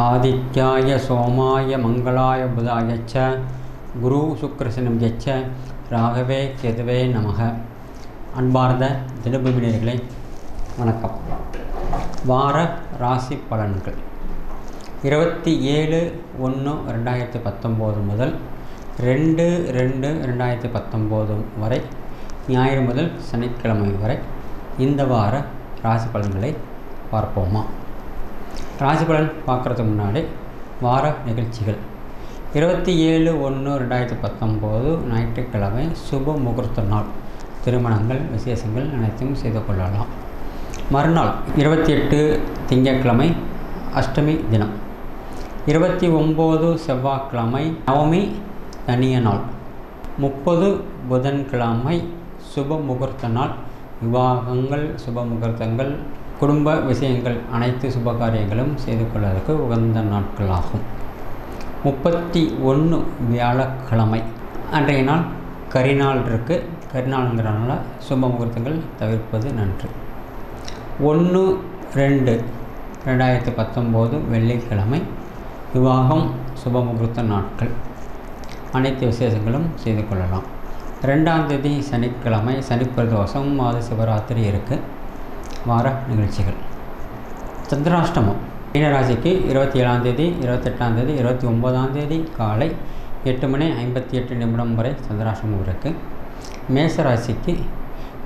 ஆதித்யாய சோமாய மங்களாய புதாய ச குரு சுக்கரசனம் எச்ச ராகவே கேதுவே நமக. அன்பார்ந்த தினபூமினர்களே வணக்கம். வார ராசி பலன்கள். இருபத்தி ஏழு ஒன்று ரெண்டாயிரத்தி பத்தொம்போது முதல் ரெண்டு ரெண்டு ரெண்டாயிரத்தி பத்தொம்போது வரை ஞாயிறு முதல் சனிக்கிழமை வரை இந்த வார ராசி பலன்களை பார்ப்போமா? ராசிபலன் பார்க்குறதுக்கு முன்னாடி வார நிகழ்ச்சிகள். இருபத்தி ஏழு ஒன்று ரெண்டாயிரத்தி பத்தொம்போது ஞாயிற்றுக்கிழமை சுப முகூர்த்த நாள். திருமணங்கள் விசேஷங்கள் அனைத்தையும் செய்து கொள்ளலாம். மறுநாள் இருபத்தி எட்டு திங்கட்கிழமை அஷ்டமி தினம். இருபத்தி ஒம்பது செவ்வாய்க்கிழமை நவமி தனிய நாள். முப்பது புதன்கிழமை சுப முகூர்த்த நாள். விவாகங்கள் சுப முகூர்த்தங்கள் குடும்ப விஷயங்கள் அனைத்து சுப காரியங்களும் செய்து கொள்வதற்கு உகந்த நாட்களாகும். முப்பத்தி ஒன்று வியாழக்கிழமை அன்றைய நாள் கரிநாள் இருக்குது கரிநாளுங்கிறனால சுப முகூர்த்தங்கள் தவிர்ப்பது நன்று. ஒன்று ரெண்டு ரெண்டாயிரத்தி பத்தொம்போது வெள்ளிக்கிழமை விவாகம் சுப முகூர்த்த நாட்கள். அனைத்து விசேஷங்களும் செய்து கொள்ளலாம். ரெண்டாம் தேதி சனிக்கிழமை சனிப்பிரதோஷம் மாத சிவராத்திரி இருக்குது வார நிகழ்ச்சிகள். சந்திராஷ்டமம். மீனராசிக்கு இருபத்தி ஏழாம் தேதி இருபத்தெட்டாம் தேதி இருபத்தி ஒன்பதாம் தேதி காலை எட்டு மணி ஐம்பத்தி எட்டு நிமிடம் வரை சந்திராஷ்டமம் இருக்குது மேசராசிக்கு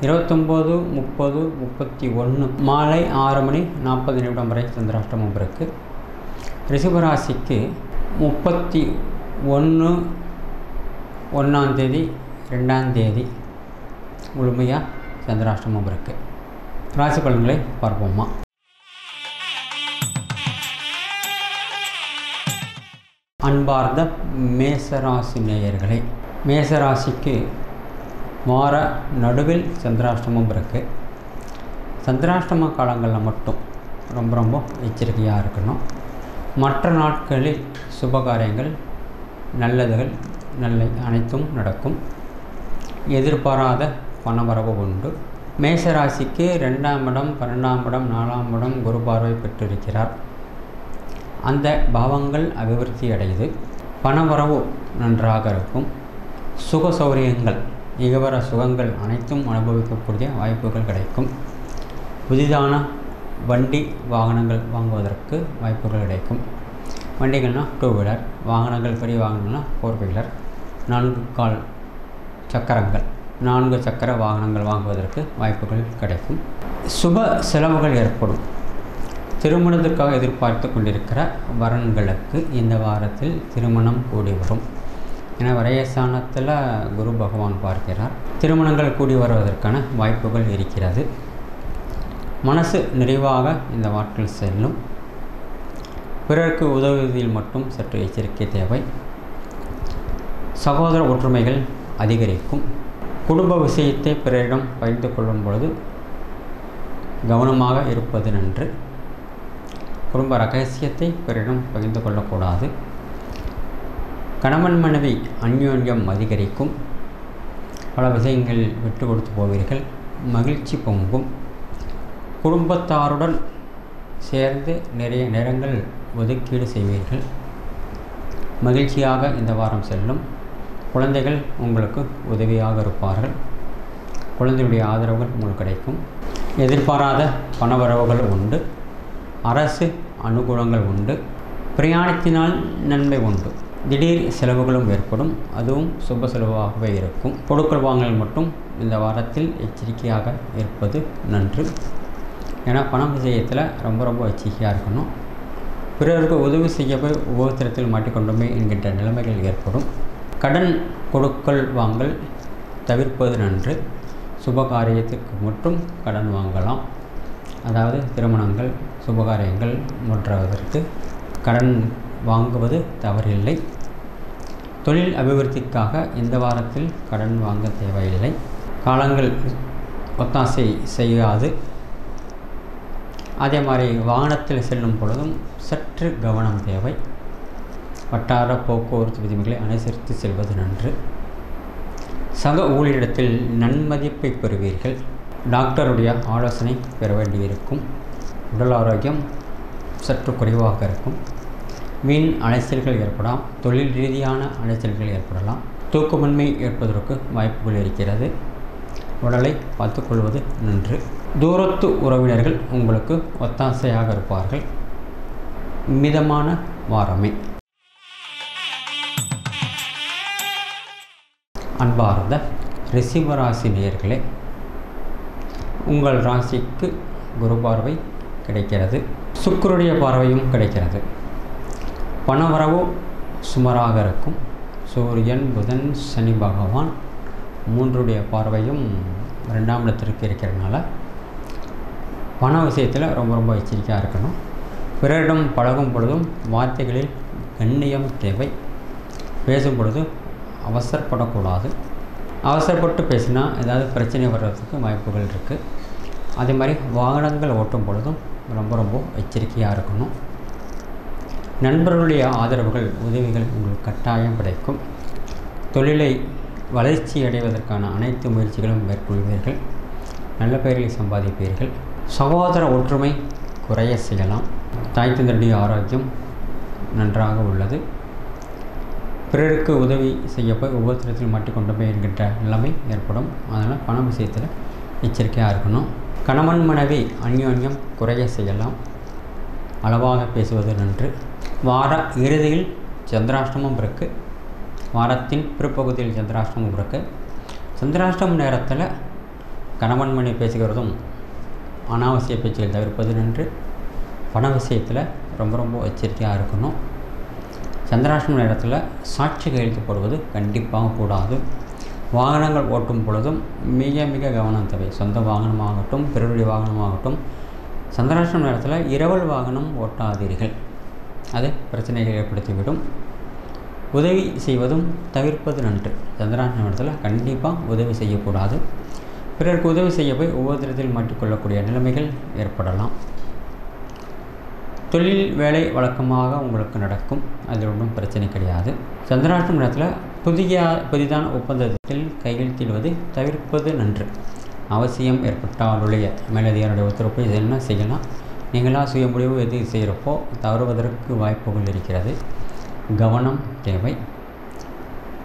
இருபத்தொம்போது முப்பது முப்பத்தி ஒன்று மாலை ஆறு மணி நாற்பது நிமிடம் வரை சந்திராஷ்டமம் இருக்குது ரிஷபராசிக்கு முப்பத்தி ஒன்று ஒன்றாந்தேதி ரெண்டாந்தேதி முழுமையாக சந்திராஷ்டமம் இருக்குது ராசி பலன்களை பார்ப்போமா அன்பார்ந்த மேசராசி நேயர்களே மேசராசிக்கு வார நடுவில் சந்திராஷ்டமம் இருக்குது சந்திராஷ்டம காலங்களில் மட்டும் ரொம்ப ரொம்ப எச்சரிக்கையாக இருக்கணும். மற்ற நாட்களில் சுபகாரியங்கள் நல்லதுகள் நல்ல அனைத்தும் நடக்கும். எதிர்பாராத பணவரவு உண்டு. மேஷராசிக்கு ரெண்டாம் இடம் பன்னெண்டாம் இடம் நாலாம் இடம் குரு பார்வை பெற்றிருக்கிறார். அந்த பாவங்கள் அபிவிருத்தி அடையுது. பணவரவு நன்றாக இருக்கும். சுக சௌரியங்கள் இகவர சுகங்கள் அனைத்தும் அனுபவிக்கக்கூடிய வாய்ப்புகள் கிடைக்கும். புதிதான வண்டி வாகனங்கள் வாங்குவதற்கு வாய்ப்புகள் கிடைக்கும். வண்டிகள்னால் டூ வீலர் வாகனங்கள் பெரிய வாகனங்கள்னால் ஃபோர் வீலர் நான்கு கால் சக்கரங்கள். நான்கு சக்கர வாகனங்கள் வாங்குவதற்கு வாய்ப்புகள் கிடைக்கும். சுப செலவுகள் ஏற்படும். திருமணத்திற்காக எதிர்பார்த்து கொண்டிருக்கிற வரன்களுக்கு இந்த வாரத்தில் திருமணம் கூடி வரும். என வரையஸ்தானத்தில் குரு பகவான் பார்க்கிறார். திருமணங்கள் கூடி வருவதற்கான வாய்ப்புகள் இருக்கிறது. மனசு நிறைவாக இந்த வாட்கள் செல்லும். பிறருக்கு உதவுவதில் மட்டும் சற்று எச்சரிக்கை தேவை. சகோதர ஒற்றுமைகள் அதிகரிக்கும். குடும்ப விஷயத்தை பிறரிடம் பகிர்ந்து கொள்ளும் பொழுது கவனமாக இருப்பது நன்று குடும்ப ரகசியத்தை பிறரிடம் பகிர்ந்து கொள்ளக்கூடாது. கணவன் மனைவி அந்யோன்யம் அதிகரிக்கும். பல விஷயங்கள் விட்டு கொடுத்து போவீர்கள். மகிழ்ச்சி பொங்கும். குடும்பத்தாருடன் சேர்ந்து நிறைய நேரங்கள் ஒதுக்கீடு செய்வீர்கள். மகிழ்ச்சியாக இந்த வாரம் செல்லும். குழந்தைகள் உங்களுக்கு உதவியாக இருப்பார்கள். குழந்தையுடைய ஆதரவுகள் உங்களுக்கு கிடைக்கும். எதிர்பாராத பணவரவுகள் உண்டு. அரசு அனுகூலங்கள் உண்டு. பிரயாணத்தினால் நன்மை உண்டு. திடீர் செலவுகளும் ஏற்படும். அதுவும் சுப செலவாகவே இருக்கும். பொருட்கள் வாங்கல் மட்டும் இந்த வாரத்தில் எச்சரிக்கையாக இருப்பது நன்று. ஏன்னா பணம் விஷயத்தில் ரொம்ப ரொம்ப எச்சரிக்கையாக இருக்கணும். பிறருக்கு உதவி செய்யவே போய் உபத்திரத்தில் மாட்டிக்கொண்டுமே என்கின்ற நிலைமைகள் ஏற்படும். கடன் கொடுக்கல் வாங்கல் தவிர்ப்பது நன்று. சுபகாரியத்துக்கு மட்டும் கடன் வாங்கலாம். அதாவது திருமணங்கள் சுபகாரியங்கள் போன்றவதற்கு கடன் வாங்குவது தவறில்லை. தொழில் அபிவிருத்திக்காக இந்த வாரத்தில் கடன் வாங்க தேவையில்லை. காலங்கள் ஒத்தாசை செய்யாது. அதே மாதிரி வாகனத்தில் செல்லும் பொழுதும் சற்று கவனம் தேவை. வட்டார போக்குவரத்து விதிமுறைகளை அனுசரித்து செல்வது நன்று. சக ஊழியரிடத்தில் நன்மதிப்பை பெறுவீர்கள். டாக்டருடைய ஆலோசனை பெற வேண்டியிருக்கும். உடல் ஆரோக்கியம் சற்று குறைவாக இருக்கும். வீண் அலைச்சல்கள் ஏற்படலாம். தொழில் ரீதியான அலைச்சல்கள் ஏற்படலாம். தூக்கமின்மை ஏற்பதற்கு வாய்ப்புகள் இருக்கிறது. உடலை பார்த்துக்கொள்வது நன்று. தூரத்து உறவினர்கள் உங்களுக்கு ஒத்தாசையாக இருப்பார்கள். மிதமான வாரமே. அன்பார்ந்த ரிஷிவராசி நேர்களே உங்கள் ராசிக்கு குரு பார்வை கிடைக்கிறது சுக்கருடைய பார்வையும் கிடைக்கிறது. பணவரவு சுமாராக இருக்கும். சூரியன் புதன் சனி பகவான் மூன்றுடைய பார்வையும் ரெண்டாம் இடத்திற்கு இருக்கிறதுனால பண விஷயத்தில் ரொம்ப ரொம்ப எச்சரிக்கையாக இருக்கணும். பிறரிடம் பழகும் பொழுதும் வார்த்தைகளில் கண்ணியம் தேவை. பேசும் பொழுது அவசரப்படக்கூடாது. அவசரப்பட்டு பேசினா ஏதாவது பிரச்சனை வர்றதுக்கு வாய்ப்புகள் இருக்குது அதே மாதிரி வாகனங்கள் ஓட்டும் பொழுதும் ரொம்ப ரொம்ப எச்சரிக்கையாக இருக்கணும். நண்பர்களுடைய ஆதரவுகள் உதவிகள் உங்களுக்கு கட்டாயம் கிடைக்கும். தொழிலை வளர்ச்சி அடைவதற்கான அனைத்து முயற்சிகளும் மேற்கொள்வீர்கள். நல்ல பெயர்களை சம்பாதிப்பீர்கள். சகோதர ஒற்றுமை குறைய செய்யலாம். தாய் தந்தருடைய ஆரோக்கியம் நன்றாக உள்ளது. பிறருக்கு உதவி செய்ய போய் உபத்திரத்தில் போய் இருக்கின்ற நிலைமை ஏற்படும். அதனால் பண விஷயத்தில் எச்சரிக்கையாக இருக்கணும். கணவன் மனைவி அந்யோன்யம் குறைய செய்யலாம். அளவாக பேசுவது நன்று. வார இறுதியில் சந்திராஷ்டமம் இருக்குது வாரத்தின் பிற்பகுதியில் சந்திராஷ்டமம் இருக்குது சந்திராஷ்டமம் நேரத்தில் கணவன் மணி பேசுகிறதும் அனாவசிய பேச்சுகள் தவிர்ப்பது நன்று. பண விஷயத்தில் ரொம்ப ரொம்ப எச்சரிக்கையாக இருக்கணும். சந்திராஷ்டம நேரத்தில் சாட்சி கையெழுத்து போடுவது கண்டிப்பாக கூடாது. வாகனங்கள் ஓட்டும் பொழுதும் மிக மிக கவனம் தேவை. சொந்த வாகனமாகட்டும் பிறருடைய வாகனமாகட்டும் சந்திராஷ்டம நேரத்தில் இரவல் வாகனம் ஓட்டாதீர்கள். அது பிரச்சனைகளை ஏற்படுத்திவிடும். உதவி செய்வதும் தவிர்ப்பது நன்று. சந்திராஷ்டம நேரத்தில் கண்டிப்பாக உதவி செய்யக்கூடாது. பிறருக்கு உதவி செய்ய போய் உபதிரத்தில் மாட்டிக்கொள்ளக்கூடிய நிலைமைகள் ஏற்படலாம். தொழில் வேலை வழக்கமாக உங்களுக்கு நடக்கும். அதில் ஒன்றும் பிரச்சனை கிடையாது. சந்திராஷ்டம நேரத்தில் புதிய புதிதான ஒப்பந்தத்தில் கையெழுத்திடுவது தவிர்ப்பது நன்று. அவசியம் ஏற்பட்டாலுடைய மேலதிகாரியுடைய உத்தரவு இது என்ன? செய்யலாம். நீங்களாக சுய முடிவு எது செய்கிறப்போ தவறுவதற்கு வாய்ப்புகள் இருக்கிறது. கவனம் தேவை.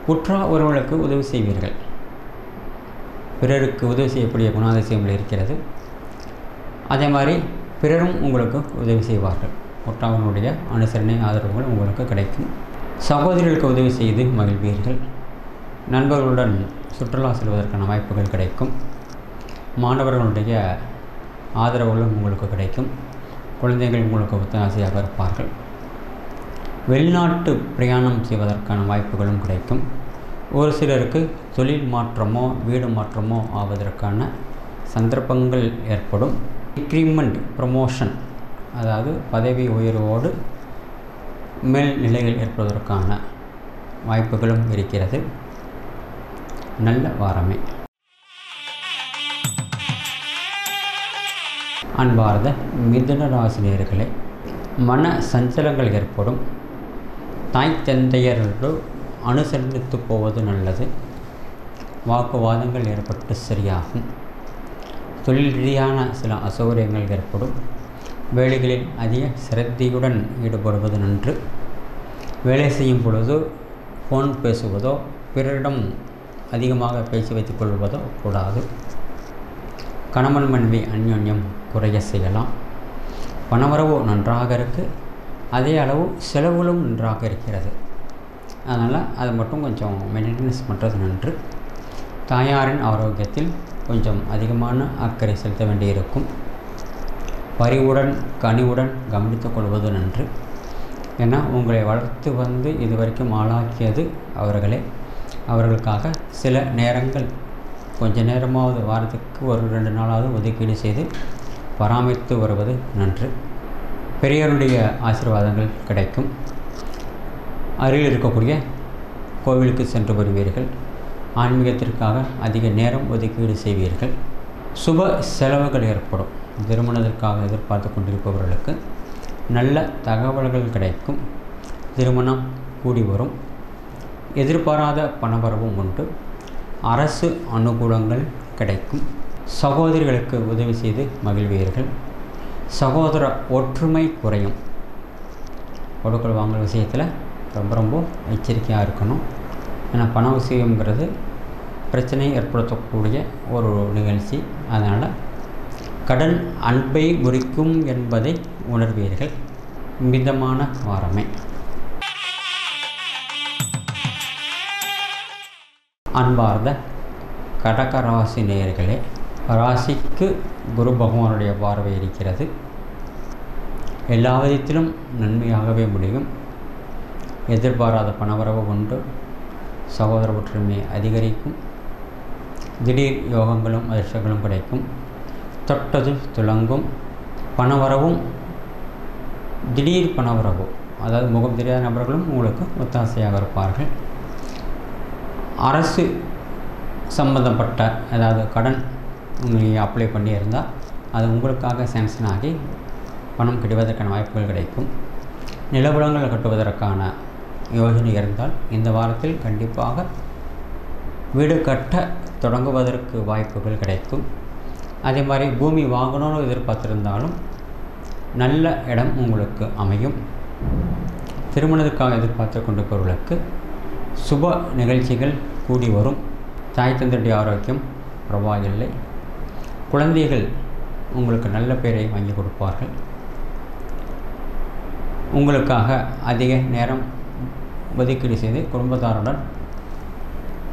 உற்றா ஒருவர்களுக்கு உதவி செய்வீர்கள். பிறருக்கு உதவி செய்யக்கூடிய குணாதிசயங்கள் இருக்கிறது. அதே மாதிரி பிறரும் உங்களுக்கு உதவி செய்வார்கள். ஒட்டாவனுடைய அனுசரணை ஆதரவுகள் உங்களுக்கு கிடைக்கும். சகோதரிகளுக்கு உதவி செய்து மகிழ்வீர்கள். நண்பர்களுடன் சுற்றுலா செல்வதற்கான வாய்ப்புகள் கிடைக்கும். மாணவர்களுடைய ஆதரவுகளும் உங்களுக்கு கிடைக்கும். குழந்தைகள் உங்களுக்கு ஒத்தாசையாக இருப்பார்கள். வெளிநாட்டு பிரயாணம் செய்வதற்கான வாய்ப்புகளும் கிடைக்கும். ஒரு சிலருக்கு தொழில் மாற்றமோ வீடு மாற்றமோ ஆவதற்கான சந்தர்ப்பங்கள் ஏற்படும். இன்க்ரிமெண்ட் ப்ரமோஷன் அதாவது பதவி உயர்வோடு மேல் நிலைகள் ஏற்படுவதற்கான வாய்ப்புகளும் இருக்கிறது. நல்ல வாரமே. அன்பார்ந்த மிதுன ராசினியர்களே மன சஞ்சலங்கள் ஏற்படும். தாய் தந்தையர்கள் அனுசரித்து போவது நல்லது. வாக்குவாதங்கள் ஏற்பட்டு சரியாகும். தொழில் ரீதியான சில அசௌகரியங்கள் ஏற்படும். வேலைகளில் அதிக சிரத்தையுடன் ஈடுபடுவது நன்று. வேலை செய்யும் பொழுது ஃபோன் பேசுவதோ பிறரிடம் அதிகமாக பேசி வைத்துக் கொள்வதோ கூடாது. கணவன் மனைவி அந்யோன்யம் குறைய செய்யலாம். பணவரவு நன்றாக இருக்குது அதே அளவு செலவுகளும் நன்றாக இருக்கிறது. அதனால் அதை மட்டும் கொஞ்சம் மெயின்டெனன்ஸ் பண்ணுறது நன்று. தாயாரின் ஆரோக்கியத்தில் கொஞ்சம் அதிகமான அக்கறை செலுத்த வேண்டியிருக்கும். பரிவுடன் கனிவுடன் கவனித்துக் கொள்வது நன்று. ஏன்னா உங்களை வளர்த்து வந்து இதுவரைக்கும் ஆளாக்கியது அவர்களே. அவர்களுக்காக சில நேரங்கள் கொஞ்ச நேரமாவது வாரத்துக்கு ஒரு ரெண்டு நாளாவது ஒதுக்கீடு செய்து பராமரித்து வருவது நன்று. பெரியவருடைய ஆசீர்வாதங்கள் கிடைக்கும். அருகில் இருக்கக்கூடிய கோவிலுக்கு சென்று வருவீர்கள். ஆன்மீகத்திற்காக அதிக நேரம் ஒதுக்கீடு செய்வீர்கள். சுப செலவுகள் ஏற்படும். திருமணத்திற்காக எதிர்பார்த்து கொண்டிருப்பவர்களுக்கு நல்ல தகவல்கள் கிடைக்கும். திருமணம் கூடி வரும். எதிர்பாராத பணவரவும் உண்டு. அரசு அனுகூலங்கள் கிடைக்கும். சகோதரிகளுக்கு உதவி செய்து மகிழ்வீர்கள். சகோதர ஒற்றுமை குறையும். கொடுக்கல் வாங்கல் விஷயத்தில் ரொம்ப ரொம்ப எச்சரிக்கையாக இருக்கணும். ஏன்னா பண விஷயங்கிறது பிரச்சனையை ஏற்படுத்தக்கூடிய ஒரு நிகழ்ச்சி. அதனால் கடன் அன்பை முறிக்கும் என்பதை உணர்வீர்கள். மிதமான வாரமே அன்பார்ந்த கடக ராசி நேயர்களே ராசிக்கு குரு பகவானுடைய பார்வை இருக்கிறது. எல்லா விதத்திலும் நன்மையாகவே முடியும். எதிர்பாராத பணவரவு உண்டு. சகோதர ஒற்றுமை அதிகரிக்கும். திடீர் யோகங்களும் அதிர்ஷ்டங்களும் கிடைக்கும். தொட்டது துளங்கும். பணவரவும் திடீர் பணவரவு அதாவது முகம் தெரியாத நபர்களும் உங்களுக்கு ஒத்தாசையாக இருப்பார்கள். அரசு சம்பந்தப்பட்ட அதாவது கடன் நீங்கள் அப்ளை பண்ணியிருந்தால் அது உங்களுக்காக சேங்ஷன் ஆகி பணம் கிடைப்பதற்கான வாய்ப்புகள் கிடைக்கும். நிலபுலங்கள் கட்டுவதற்கான யோஜனை இருந்தால் இந்த வாரத்தில் கண்டிப்பாக வீடு கட்ட தொடங்குவதற்கு வாய்ப்புகள் கிடைக்கும். அதே மாதிரி பூமி வாங்கணும்னு எதிர்பார்த்துருந்தாலும் நல்ல இடம் உங்களுக்கு அமையும். திருமணத்துக்காக எதிர்பார்த்து கொண்டிருப்பவர்களுக்கு சுப நிகழ்ச்சிகள் கூடி வரும். தாய் தந்தருடைய ஆரோக்கியம் பரவாயில்லை. குழந்தைகள் உங்களுக்கு நல்ல பெயரை வாங்கி கொடுப்பார்கள். உங்களுக்காக அதிக நேரம் ஒதுக்கீடு செய்து குடும்பத்தாருடன்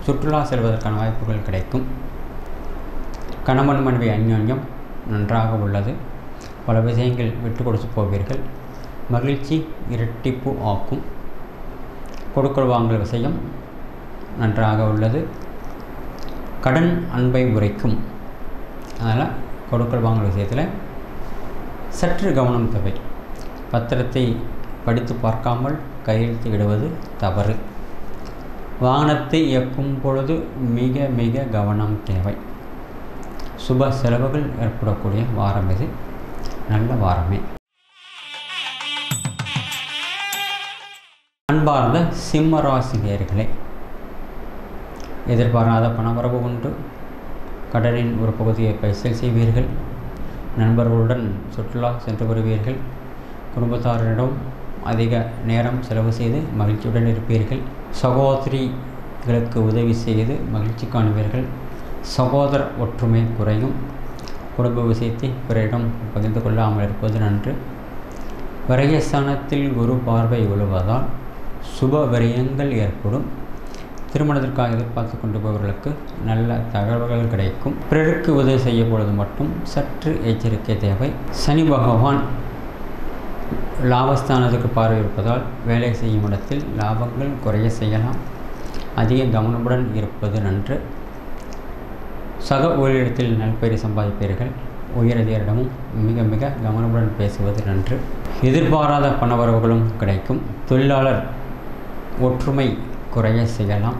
சுற்றுலா செல்வதற்கான வாய்ப்புகள் கிடைக்கும். கணவன் மனைவி அந்யோன்யம் நன்றாக உள்ளது. பல விஷயங்கள் விட்டு கொடுத்து போவீர்கள். மகிழ்ச்சி இரட்டிப்பு ஆக்கும். கொடுக்கல் வாங்கல் விஷயம் நன்றாக உள்ளது. கடன் அன்பை உரைக்கும். அதனால் கொடுக்கல் வாங்கல் விஷயத்தில் சற்று கவனம் தேவை. பத்திரத்தை படித்து பார்க்காமல் கையெழுத்து இடுவது தவறு. வாகனத்தை இயக்கும் பொழுது மிக மிக கவனம் தேவை. சுப செலவுகள் ஏற்படக்கூடிய வாரம் இது. நல்ல வாரமே. அன்பார்ந்த சிம்ம ராசினியர்களே எதிர்பாராத பணவரவு உண்டு. கடலின் ஒரு பகுதியை பைசல் செய்வீர்கள். நண்பர்களுடன் சுற்றுலா சென்று வருவீர்கள். குடும்பத்தாரிடம் அதிக நேரம் செலவு செய்து மகிழ்ச்சியுடன் இருப்பீர்கள். சகோதரிகளுக்கு உதவி செய்து மகிழ்ச்சி காணுவீர்கள். சகோதர ஒற்றுமை குறையும். குடும்ப விஷயத்தை பிறரிடம் பகிர்ந்து கொள்ளாமல் இருப்பது நன்று. விரயஸ்தானத்தில் குரு பார்வை விழுவதால் சுப விரயங்கள் ஏற்படும். திருமணத்திற்காக எதிர்பார்த்து கொண்டு போவர்களுக்கு நல்ல தகவல்கள் கிடைக்கும். பிறருக்கு உதவி செய்ய பொழுது மட்டும் சற்று எச்சரிக்கை தேவை. சனி பகவான் லாபஸ்தானத்துக்கு பார்வை இருப்பதால் வேலை செய்யும் இடத்தில் லாபங்கள் குறைய செய்யலாம். அதிக கவனமுடன் இருப்பது நன்று. சக ஊழியத்தில் நல்பெயரை சம்பாதிப்பீர்கள். உயரதியரிடமும் மிக மிக கவனமுடன் பேசுவது நன்று. எதிர்பாராத பணவரவுகளும் கிடைக்கும். தொழிலாளர் ஒற்றுமை குறைய செய்யலாம்.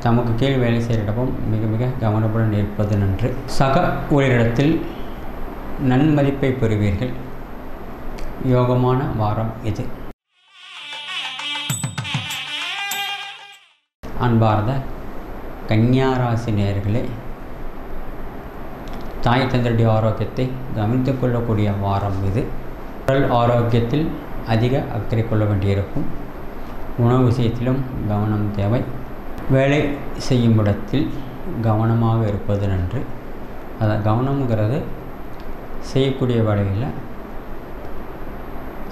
தமக்கு கீழ் வேலை செய்கிறிடமும் மிக மிக கவனமுடன் இருப்பது நன்று. சக ஊழியரிடத்தில் நன்மதிப்பை பெறுவீர்கள். யோகமான வாரம் இது. அன்பார்ந்த கன்னியாராசி நேர்களே தாய் தந்தருடைய ஆரோக்கியத்தை கவனித்து கொள்ளக்கூடிய வாரம் இது. உடல் ஆரோக்கியத்தில் அதிக அக்கறை கொள்ள வேண்டியிருக்கும். உணவு விஷயத்திலும் கவனம் தேவை. வேலை செய்யும் இடத்தில் கவனமாக இருப்பது நன்று. அதை கவனம்ங்கிறது செய்யக்கூடிய வேலையில்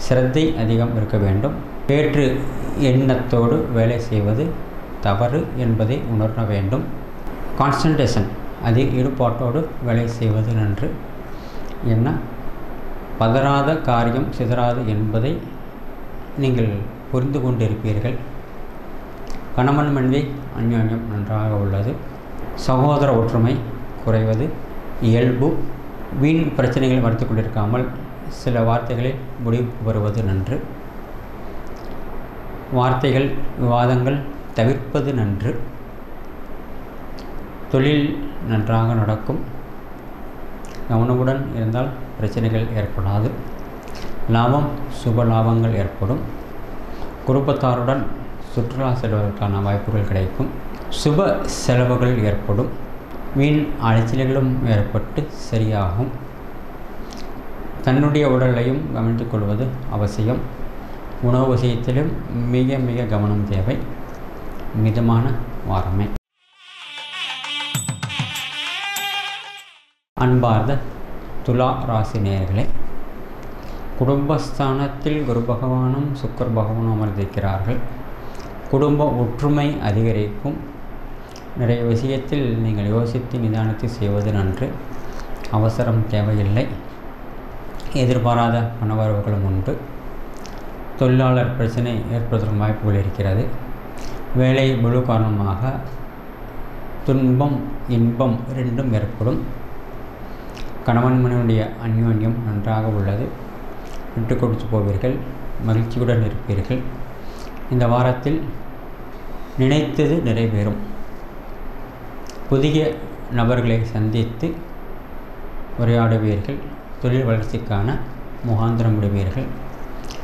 சிரத்தை அதிகம் இருக்க வேண்டும். வேற்று எண்ணத்தோடு வேலை செய்வது தவறு என்பதை உணர வேண்டும். கான்சன்ட்ரேஷன் அதில் ஈடுபாட்டோடு வேலை செய்வது நன்று. என்ன? பதறாத காரியம் சிதறாது என்பதை நீங்கள் புரிந்து கொண்டிருப்பீர்கள். கணவன் மனைவி அந்யோன்யம் நன்றாக உள்ளது. சகோதர ஒற்றுமை குறைவது. இயல்பு வீண் பிரச்சனைகள் வளர்த்து கொண்டிருக்காமல் சில வார்த்தைகளில் முடிவுக்கு வருவது நன்று. வார்த்தைகள் விவாதங்கள் தவிர்ப்பது நன்று. தொழில் நன்றாக நடக்கும். கவனமுடன் இருந்தால் பிரச்சனைகள் ஏற்படாது. லாபம் சுப லாபங்கள் ஏற்படும். குடும்பத்தாருடன் சுற்றுலா செல்வதற்கான வாய்ப்புகள் கிடைக்கும். சுப செலவுகள் ஏற்படும். வீண் அலைச்சல்களும் ஏற்பட்டு சரியாகும். தன்னுடைய உடலையும் கவனித்துக் கொள்வது அவசியம். உணவு விஷயத்திலும் மிக மிக கவனம் தேவை. மிதமான வாரமே. அன்பார்ந்த துலா ராசி நேயர்களே குடும்பஸ்தானத்தில் குரு பகவானும் சுக்கர் பகவானும் அமர்ந்திருக்கிறார்கள். குடும்ப ஒற்றுமை அதிகரிக்கும். நிறைய விஷயத்தில் நீங்கள் யோசித்து நிதானத்தை செய்வது நன்று. அவசரம் தேவையில்லை. எதிர்பாராத பணவரவுகளும் உண்டு. தொழிலாளர் பிரச்சனை ஏற்படுவதற்கு வாய்ப்புகள் இருக்கிறது. வேலை முழு காரணமாக துன்பம் இன்பம் ரெண்டும் ஏற்படும். கணவன் மனைவனுடைய அந்யோன்யம் நன்றாக உள்ளது. விட்டு கொடுத்து போவீர்கள் மகிழ்ச்சியுடன் இருப்பீர்கள். இந்த வாரத்தில் நினைத்தது நிறைவேறும். புதிய நபர்களை சந்தித்து உரையாடுவீர்கள். தொழில் வளர்ச்சிக்கான முகாந்திரம் விடுவீர்கள்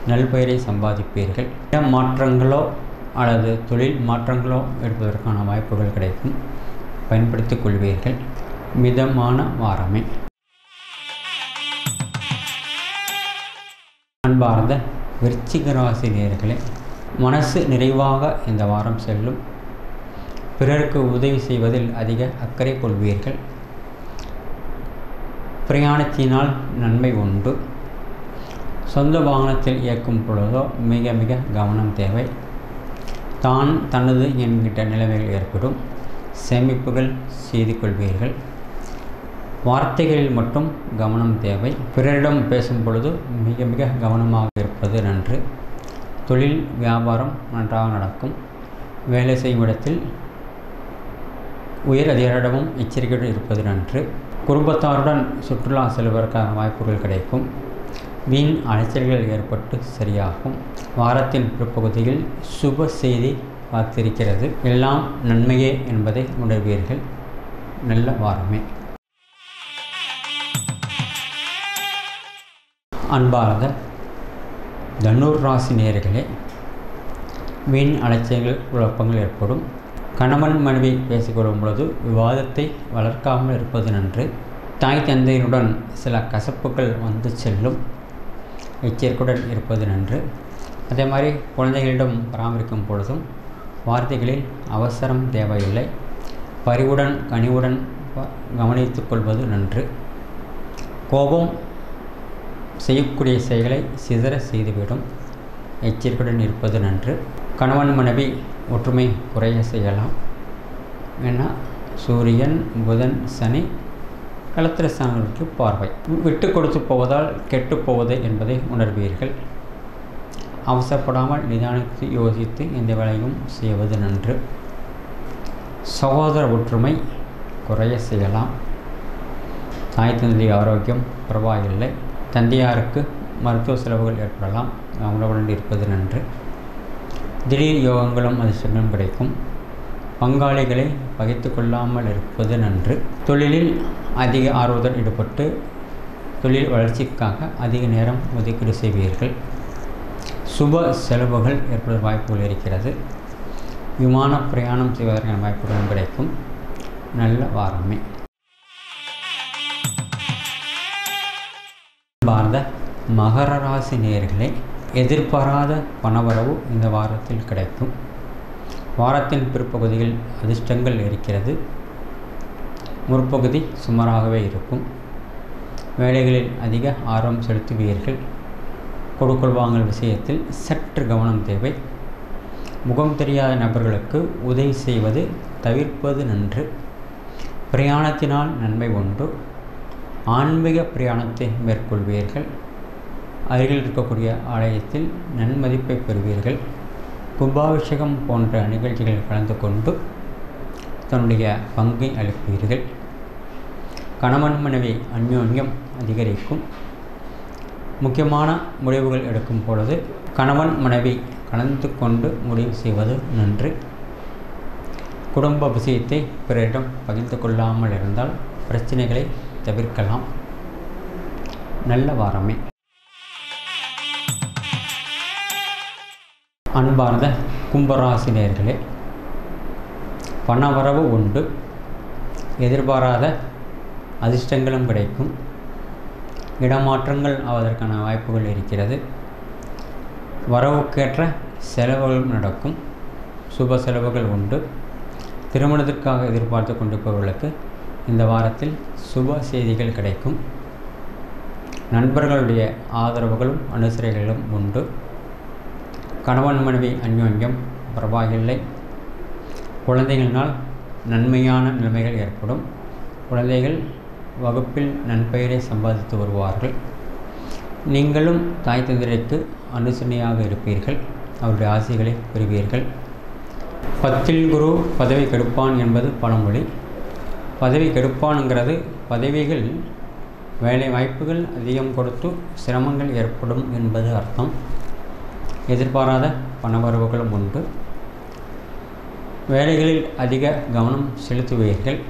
நல்பெயரை சம்பாதிப்பீர்கள். இடம் மாற்றங்களோ அல்லது தொழில் மாற்றங்களோ எடுப்பதற்கான வாய்ப்புகள் கிடைக்கும். பயன்படுத்திக் கொள்வீர்கள். மிதமான வாரமே. அன்பார்ந்த விருச்சிகராசினியர்களே மனசு நிறைவாக இந்த வாரம் செல்லும். பிறருக்கு உதவி செய்வதில் அதிக அக்கறை கொள்வீர்கள். பிரயாணத்தினால் நன்மை உண்டு. சொந்த வாகனத்தில் இயக்கும் பொழுதோ மிக மிக கவனம் தேவை. தான் தனது என்கிட்ட நிலைமைகள் ஏற்படும். சேமிப்புகள் செய்து கொள்வீர்கள். வார்த்தைகளில் மட்டும் கவனம் தேவை. பிறரிடம் பேசும் பொழுது மிக மிக கவனமாக இருப்பது நன்று. தொழில் வியாபாரம் நன்றாக நடக்கும். வேலை செய்யும் இடத்தில் உயர் அதிகாரிடமும் எச்சரிக்கையுடன் இருப்பது நன்று. குடும்பத்தாருடன் சுற்றுலா செல்வதற்கான வாய்ப்புகள் கிடைக்கும். வீண் அலைச்சல்கள் ஏற்பட்டு சரியாகும். வாரத்தின் பிற்பகுதியில் சுப செய்தி காத்திருக்கிறது. எல்லாம் நன்மையே என்பதை உணர்வீர்கள். நல்ல வாரமே. அன்பார்ந்த தனுர் ராசி நேர்களே வீண் அலைச்சல்கள் குழப்பங்கள் ஏற்படும். கணவன் மனைவி பேசிக்கொள்ளும் பொழுது விவாதத்தை வளர்க்காமல் இருப்பது நன்று. தாய் தந்தையினுடன் சில கசப்புகள் வந்து செல்லும் எச்சரிக்கையுடன் இருப்பது நன்று. அதே மாதிரி குழந்தைகளிடம் பராமரிக்கும் பொழுதும் வார்த்தைகளில் அவசரம் தேவையில்லை. பரிவுடன் கனிவுடன் கவனித்து கொள்வது நன்று. கோபம் செய்யக்கூடிய செயலை சிதற செய்துவிடும். எச்சரிக்கையுடன் இருப்பது நன்று. கணவன் மனைவி ஒற்றுமை குறைய செய்யலாம். ஏன்னா சூரியன் புதன் சனி கலத்திரஸ்தானங்களுக்கு பார்வை. விட்டு கொடுத்து போவதால் கெட்டு போவது என்பதை உணர்வீர்கள். அவசரப்படாமல் நிதானித்து யோசித்து எந்த வேலையும் செய்வது நன்று. சகோதர ஒற்றுமை குறைய செய்யலாம். தாய் தந்தை ஆரோக்கியம் பரவாயில்லை. தந்தையாருக்கு மருத்துவ செலவுகள் ஏற்படலாம். அவங்களுடன் இருப்பது நன்று. திடீர் யோகங்களும் அதிர்ஷ்டங்களும் கிடைக்கும். பங்காளிகளை பகைத்து கொள்ளாமல் இருப்பது நன்று. தொழிலில் அதிக ஆர்வத்துடன் ஈடுபட்டு தொழில் வளர்ச்சிக்காக அதிக நேரம் ஒதுக்கீடு செய்வீர்கள். சுப செலவுகள் ஏற்பட வாய்ப்புகள் இருக்கிறது. விமான பிரயாணம் செய்வதற்கான வாய்ப்புகளும் கிடைக்கும். நல்ல வாரமே. பாரத மகர ராசி நேயர்களே எதிர்பாராத பணவரவு இந்த வாரத்தில் கிடைக்கும். வாரத்தின் பிற்பகுதியில் அதிர்ஷ்டங்கள் இருக்கிறது. முற்பகுதி சுமாராகவே இருக்கும். வேலைகளில் அதிக ஆர்வம் செலுத்துவீர்கள். கொடுக்கல் வாங்கல் விஷயத்தில் சற்று கவனம் தேவை. முகம் தெரியாத நபர்களுக்கு உதவி செய்வது தவிர்ப்பது நன்று. பிரயாணத்தினால் நன்மை உண்டு. ஆன்மீக பிரயாணத்தை மேற்கொள்வீர்கள். அருகில் இருக்கக்கூடிய ஆலயத்தில் நன்மதிப்பை பெறுவீர்கள். கும்பாபிஷேகம் போன்ற நிகழ்ச்சிகளில் கலந்து கொண்டு தன்னுடைய பங்கை அளிப்பீர்கள். கணவன் மனைவி அந்யோன்யம் அதிகரிக்கும். முக்கியமான முடிவுகள் எடுக்கும் பொழுது கணவன் மனைவி கலந்து கொண்டு முடிவு செய்வது நன்று. குடும்ப விஷயத்தை பிறரிடம் பகிர்ந்து கொள்ளாமல் இருந்தால் பிரச்சனைகளை தவிர்க்கலாம். நல்ல வாரமே. அன்பார்ந்த கும்பராசினியர்களே பணவரவு உண்டு. எதிர்பாராத அதிர்ஷ்டங்களும் கிடைக்கும். இடமாற்றங்கள் ஆவதற்கான வாய்ப்புகள் இருக்கிறது. வரவுக்கேற்ற செலவுகளும் நடக்கும். சுப செலவுகள் உண்டு. திருமணத்திற்காக எதிர்பார்த்து கொண்டிருப்பவர்களுக்கு இந்த வாரத்தில் சுப செய்திகள் கிடைக்கும். நண்பர்களுடைய ஆதரவுகளும் அனுசரிகளும் உண்டு. கணவன் மனைவி அந்யோன்யம் பரவாயில்லை. குழந்தைகளினால் நன்மையான நிலைமைகள் ஏற்படும். குழந்தைகள் வகுப்பில் நன்பெயரை சம்பாதித்து வருவார்கள். நீங்களும் தாய் தந்திரைக்கு அனுசரணையாக இருப்பீர்கள். அவருடைய ஆசைகளை பெறுவீர்கள். பத்தில் குரு பதவி கெடுப்பான் என்பது பழமொழி. பதவி கெடுப்பானுங்கிறது பதவிகள் வேலை வாய்ப்புகள் அதிகம் கொடுத்து சிரமங்கள் ஏற்படும் என்பது அர்த்தம். எதிர்பாராத பணவரவுகளும் உண்டு. வேலைகளில் அதிக கவனம் செலுத்துவீர்கள்.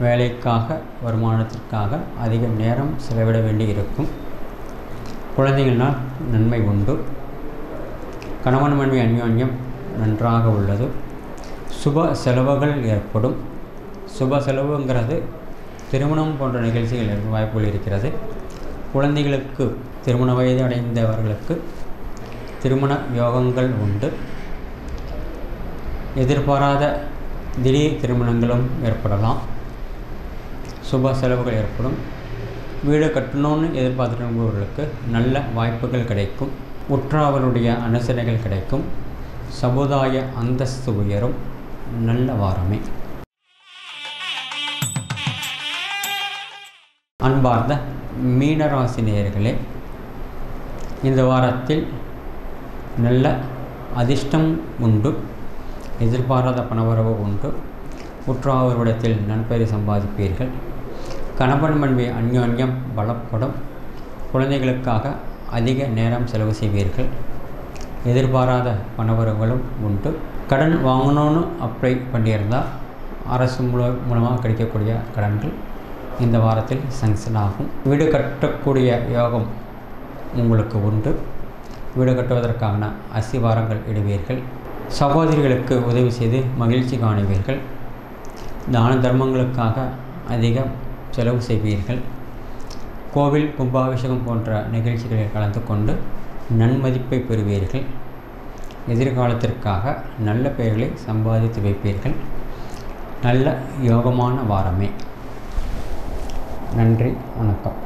வேலைக்காக வருமானத்திற்காக அதிக நேரம் செலவிட வேண்டியிருக்கும். குழந்தைகளினால் நன்மை உண்டு. கணவன் மனைவி அந்யோன்யம் நன்றாக உள்ளது. சுப செலவுகள் ஏற்படும். சுப செலவுங்கிறது திருமணம் போன்ற நிகழ்ச்சிகள் வாய்ப்புகள் இருக்கிறது. குழந்தைகளுக்கு திருமண வயது அடைந்தவர்களுக்கு திருமண யோகங்கள் உண்டு. எதிர்பாராத திடீர் திருமணங்களும் ஏற்படலாம். சுப செலவுகள் ஏற்படும். வீடு கட்டணும்னு எதிர்பார்த்துருப்பவர்களுக்கு நல்ல வாய்ப்புகள் கிடைக்கும். உற்றாவருடைய அனுசரணைகள் கிடைக்கும். சமுதாய அந்தஸ்து உயரும். நல்ல வாரமே. அன்பார்ந்த மீனராசி நேயர்களே இந்த வாரத்தில் நல்ல அதிர்ஷ்டம் உண்டு எதிர்பாராத பணவரவு உண்டு. உற்றாவரிடத்தில் நண்பரை சம்பாதிப்பீர்கள். கணவன் மனைவி அந்யோன்யம் பலப்படும். குழந்தைகளுக்காக அதிக நேரம் செலவு செய்வீர்கள். எதிர்பாராத பணவரவுகளும் உண்டு. கடன் வாங்கணும்னு அப்ளை பண்ணியிருந்தால் அரசு மூல மூலமாக கிடைக்கக்கூடிய கடன்கள் இந்த வாரத்தில் சங்ஷன் ஆகும். வீடு கட்டக்கூடிய யோகம் உங்களுக்கு உண்டு. வீடு கட்டுவதற்கான அசிவாரங்கள் இடுவீர்கள். சகோதரிகளுக்கு உதவி செய்து மகிழ்ச்சி காணுவீர்கள். தான தர்மங்களுக்காக அதிகம் செலவு செய்வீர்கள். கோவில் கும்பாபிஷேகம் போன்ற நிகழ்ச்சிகளில் கலந்து கொண்டு நன்மதிப்பை பெறுவீர்கள். எதிர்காலத்திற்காக நல்ல பெயர்களை சம்பாதித்து வைப்பீர்கள். நல்ல யோகமான வாரமே. நன்றி வணக்கம்.